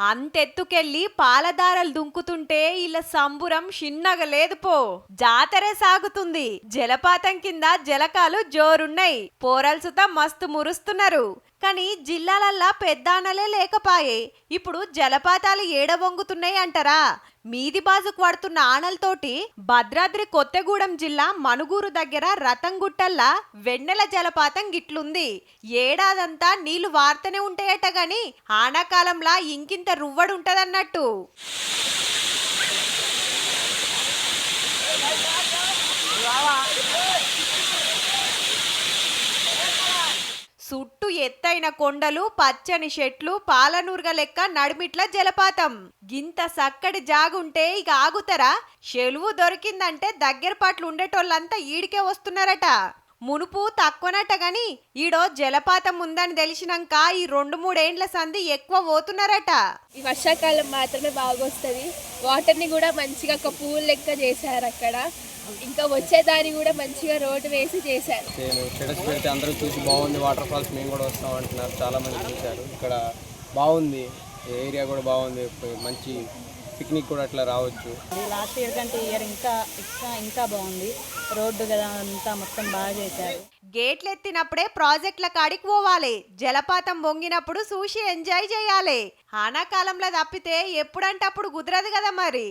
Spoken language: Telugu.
అంతెత్తుకెళ్ళి పాలదారలు దుంకుతుంటే ఇలా సంబురం చిన్నగా లేదు పో. జాతరే సాగుతుంది. జలపాతం కింద జలకాలు జోరున్నాయి పోరల్సుతా మస్తు మురుస్తున్నారు. కానీ జిల్లాలల్లా పెద్దానలే లేకపాయే. ఇప్పుడు జలపాతాలు ఏడవొంగుతున్నాయి అంటారా మీది బాజుకు పడుతున్న ఆనలతోటి భద్రాద్రి కొత్తగూడెం జిల్లా మనుగూరు దగ్గర రతంగుట్టల్లా వెన్నెల జలపాతం గిట్లుంది. ఏడాదంతా నీళ్ళు వార్తనే ఉంటాయట గాని ఆనాకాలంలా ఇంకింత రువ్వడుంటదన్నట్టు. చుట్టూ ఎత్తైన కొండలు పచ్చని చెట్లు పాలనూరుగ లెక్క నడిమిట్ల జలపాతం. గింత సక్కడి జాగుంటే ఇక ఆగుతారా? చెలువు దొరికిందంటే దగ్గర పాట్లు ఉండేటోళ్ళంతా ఈడికే వస్తున్నారట. మునుపు తక్కువనట గాని ఈడో జలపాతం ఉందని తెలిసినాక ఈ రెండు మూడేండ్ల సంధి ఎక్కువ పోతున్నారట. ఈ వర్షాకాలం మాత్రమే బాగా వస్తుంది వాటర్ని కూడా మంచిగా ఒక పూల్ లెక్క చేశారు అక్కడ. ఇంకా వచ్చేదాన్ని కూడా మంచిగా రోడ్డు వేసి చేశారు. నేను స్టేటస్ పెడితే అందరూ చూసి బాగుంది వాటర్ ఫాల్స్ మేము కూడా వస్తాం అంటున్నారు. చాలా మంది చూశారు. ఇక్కడ బాగుంది ఏరియా కూడా బాగుంది మంచి పిక్నిక్ కూడా అట్లా రావచ్చు. లాస్ట్ ఇయర్ కంటే ఇయర్ ఇంకా ఇంకా ఇంకా బాగుంది. రోడ్డు కదా అంతా మొత్తం బాగా చేశారు. గేట్లు ఎత్తినప్పుడే ప్రాజెక్టుల కాడికి పోవాలి. జలపాతం వంగినప్పుడు చూసి ఎంజాయ్ చేయాలి. ఆనాకాలంలో తప్పితే ఎప్పుడంటే అప్పుడు కుదరదు కదా మరి.